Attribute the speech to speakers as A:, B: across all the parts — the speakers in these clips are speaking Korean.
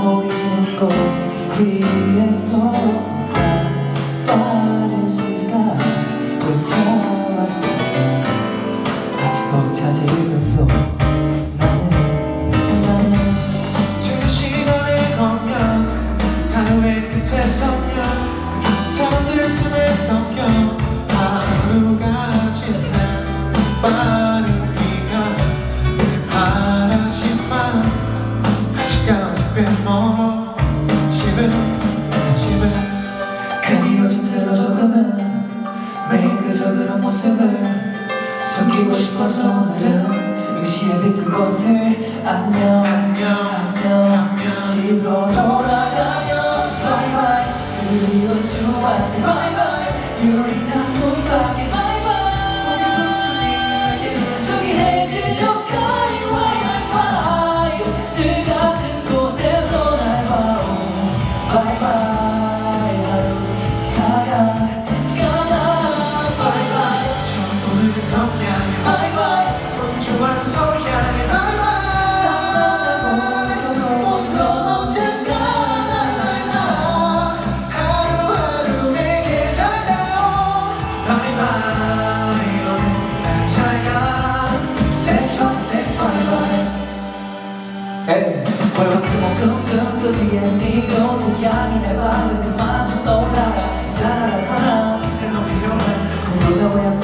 A: 어이없고 위에서.
B: 꽤 멀어 집에 집에.
A: 그리 요즘 들어 조금은 매일 그저 그런 모습을 숨기고 싶어서 오늘은 응시해 듣던 것을. 안녕
B: 안녕
A: 안녕. 집으로 돌아 Hey. 외로웠으면 그럼
B: 아니고
A: 고향이
B: 내
A: 방은 그만 떠나라 잘 하자라,
B: 이슬로 필요해
A: 궁금해 왜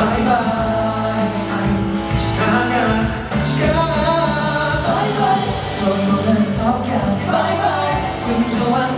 A: 바이바이 바이바이